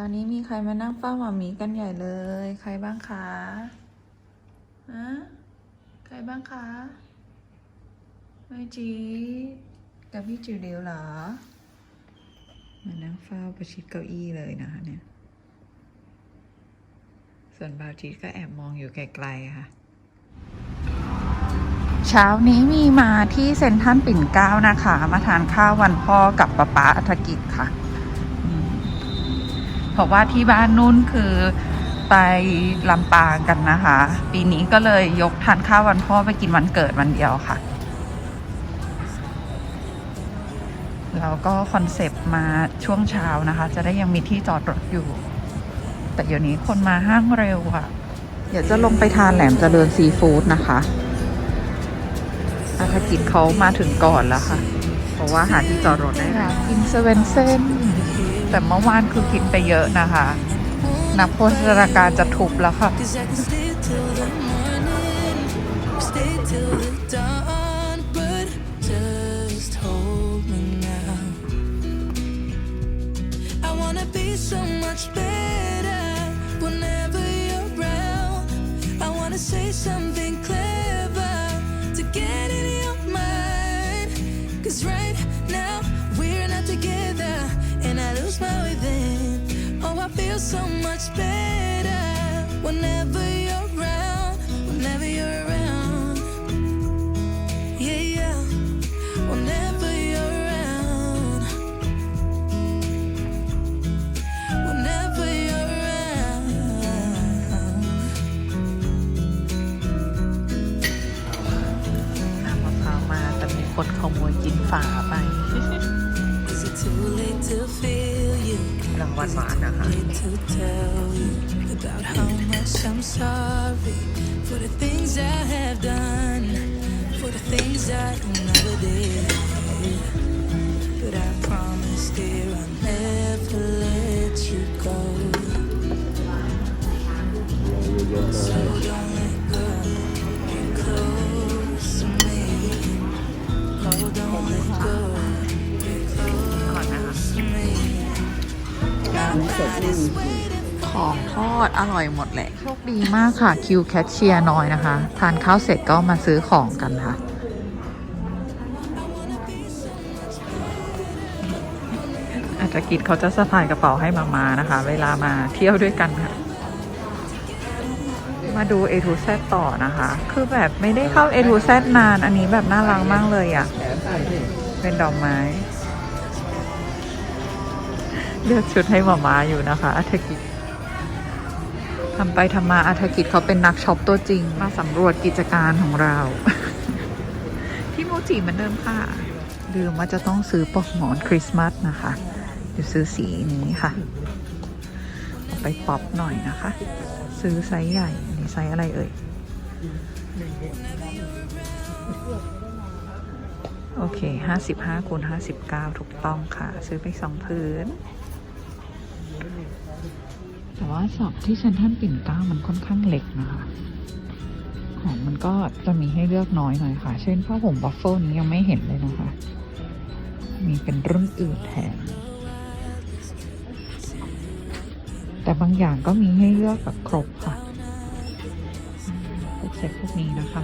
ช้านี้มีใครมานั่งเฝ้าหมามีกันใหญ่เลย ใครบ้างคะอะใครบ้างคะไม่จีกับพี่จิวเดียวเหรอ มานั่งเฝ้าประชิดเก้าอี้เลยนะคะเนี่ย ส่วนบาวจีก็แอบมองอยู่ไกลๆค่ะ เช้านี้มีมาที่เซ็นทรัลปิ่นเกล้านะคะ มาทานข้าววันพ่อกับป๊าป๊าอัฐกิจค่ะ ราะว่าที่บ้านนุ่นคือไปลำปางกันนะคะ ปีนี้ก็เลยยกทานข้าววันพ่อไปกินวันเกิดวันเดียวค่ะ แล้วก็คอนเซปต์มาช่วงเช้านะคะ จะได้ยังมีที่จอดรถอยู่ แต่เดี๋ยวนี้คนมาห้างเร็วอะเดี๋ยวจะลงไปทานแหลมเจริญซีฟู้ดนะคะอาภกิจเขามาถึงก่อนแล้วค่ะ เพราะว่าหาที่จอดรถได้แล้วกินเซเว่นเซน แต่เมื่อวานคือกินไปเยอะนะคะ นักโภชนาการจะทุบแล้วค่ะ whenever you're around. Whenever you're around, yeah, yeah. Whenever you're around, whenever you're around. น้ำมะพร้าวมาแต่มีคนขโมยกินฝาไป Is it too late to feel you? รางวัลหวานนะคะ Late to tell you about how much I'm sorry for the things I have done, for the things I never did. But I promise, dear, I'll never let you go. So don't let go. Get close to me. Oh, don't let go. Get close to me. Nobody's waiting ของทอดอร่อยหมดแหละ โชคดีมากค่ะ คิวแคชเชียร์น้อยนะคะ ทานข้าวเสร็จก็มาซื้อของกันค่ะอาจจะกิจเขาจะสะพายกระเป๋าให้มามานะคะ เวลามาเที่ยวด้วยกันค่ะ มาดู A to Z ต่อนะคะ คือแบบไม่ได้เข้า A to Z นาน อันนี้แบบน่ารักมากเลยอะ่ะ เป็นดอกไม้ เลือกชุดให้หมามาอยู่นะคะอัธกิจ ทำไปทำมาอัธกิจเขาเป็นนักช็อปตัวจริง มาสำรวจกิจการของเรา ที่โมจิเหมือนเดิมค่ะลืมว่าจะต้องซื้อปลอกหมอนคริสต์มาสนะคะเดี๋ยวซื้อสีนี้ค่ะเอาไปป๊อปหน่อยนะคะ ซื้อไซส์ใหญ่อันนี้ไซส์อะไรเอ่ย โอเค 55คูณ59 ถูกต้องค่ะ ซื้อไปสองพื้น แต่ว่าสอบที่เซ็นทรัลปิ่นเกล้ามันค่อนข้างเล็กนะคะ ของมันก็จะมีให้เลือกน้อยหน่อยค่ะ เช่นผ้าห่มบัฟเฟิลนี้ยังไม่เห็นเลยนะคะ มีเป็นรุ่นอื่นแทน แต่บางอย่างก็มีให้เลือกแบบครบค่ะพวกเซ็ตพวกนี้นะคะ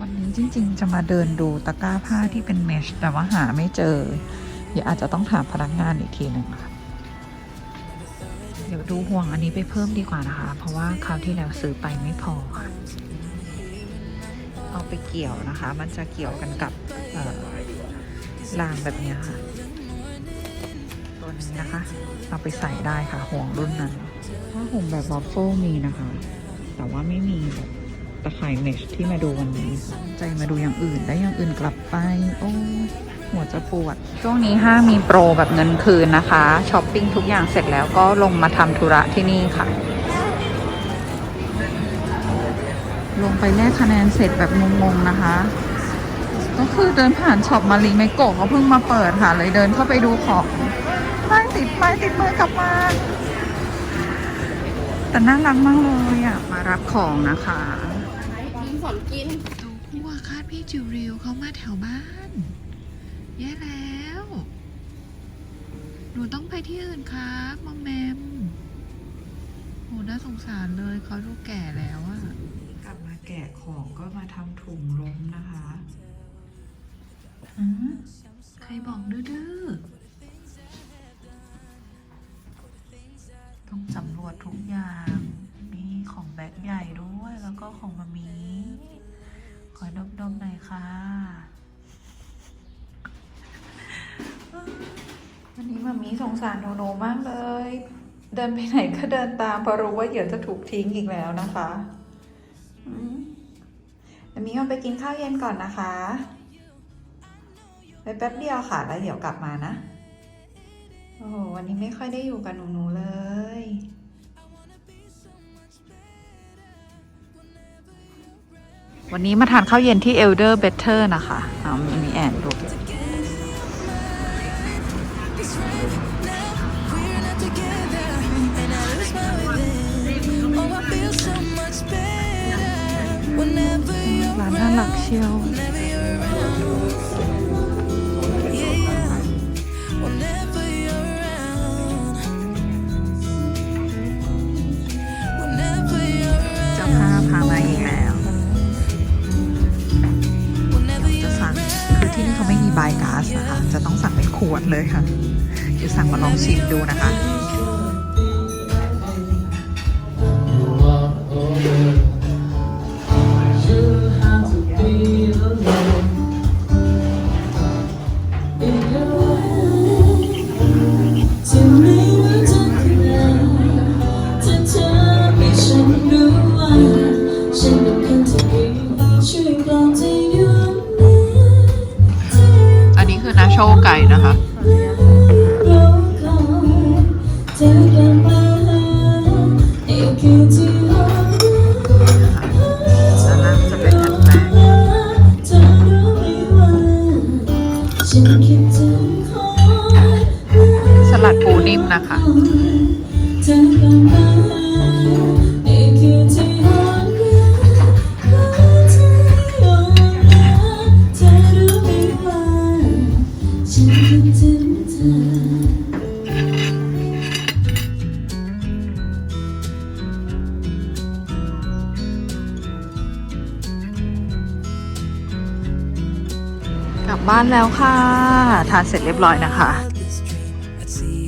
วันนี้จริงๆจะมาเดินดูตะกร้าผ้าที่เป็นเมชแต่ว่าหาไม่เจอ ดี๋ยวอาจจะต้องถามพนักงานอีกทีหนึ่งค่ะเดี๋ยวดูห่วงอันนี้ไปเพิ่มดีกว่านะคะ เพราะว่าคราวที่แล้วซื้อไปไม่พอค่ะเอาไปเกี่ยวนะคะ มันจะเกี่ยวกันกับเอ่อรางแบบเนี้ยค่ะตัวนี้นะคะ เอาไปใส่ได้ค่ะ ห่วงรุ่นนั้นผ้าห่มแบบบอฟเฟิลมีนะคะ แต่ว่าไม่มีแบบตะข่ายเมชที่มาดูวันนี้ค่ะใจมาดูอย่างอื่นได้อย่างอื่นกลับไป โอ้ หัวจะปวด ช่วงนี้ห้างมีโปรแบบเงินคืนนะคะช้อปปิ้งทุกอย่างเสร็จแล้วก็ลงมาทำธุระที่นี่ค่ะ ลงไปแลกคะแนนเสร็จแบบงงๆนะคะ ก็คือเดินผ่านช็อปมารีเมโกะเขาเพิ่งมาเปิดค่ะ เลยเดินเข้าไปดูของไม่ติดไม่ติดมือกลับมาแต่น่ารักมากเลยอะ มารับของนะคะมีสอนกินตัวผู้อาคาดพี่จิวริวเขามาแถวบ้าน แย่แล้ว หนูต้องไปที่อื่นครับมอมแมมโหน่าสงสารเลยเขาดูแก่แล้วอะกลับมาแกะของก็มาทำถุงล้มนะคะฮะใครบอกดื้อๆต้องสำรวจทุกอย่าง มีของแบกใหญ่ด้วย แล้วก็ของมามี ขอดมๆหน่อยค่ะ วันนี้ มีสงสารโนโนมากเลย เดินไปไหนก็เดินตามเพราะรู้ว่าเดี๋ยวจะถูกทิ้งอีกแล้วนะคะอืมมามีเอาไปกินข้าวเย็นก่อนนะคะ ไปแป๊บเดียวค่ะ แล้วเดี๋ยวกลับมานะ โอ้โห วันนี้ไม่ค่อยได้อยู่กับหนูๆเลยวันนี้มาทานข้าวเย็นที่ Elder Better นะคะเอามีแอนดู ร้านน่ารักเชียว ก๊าซนะคะ จะต้องสั่งเป็นขวดเลยค่ะ เดี๋ยวสั่งมาลองชิมดูนะคะจะ นคิดถึงคอยสลัดปูนิ่มนะคะ ถึงเธอกลับบ้านแล้วค่ะ ทานเสร็จเรียบร้อยนะคะ this dream, I'd see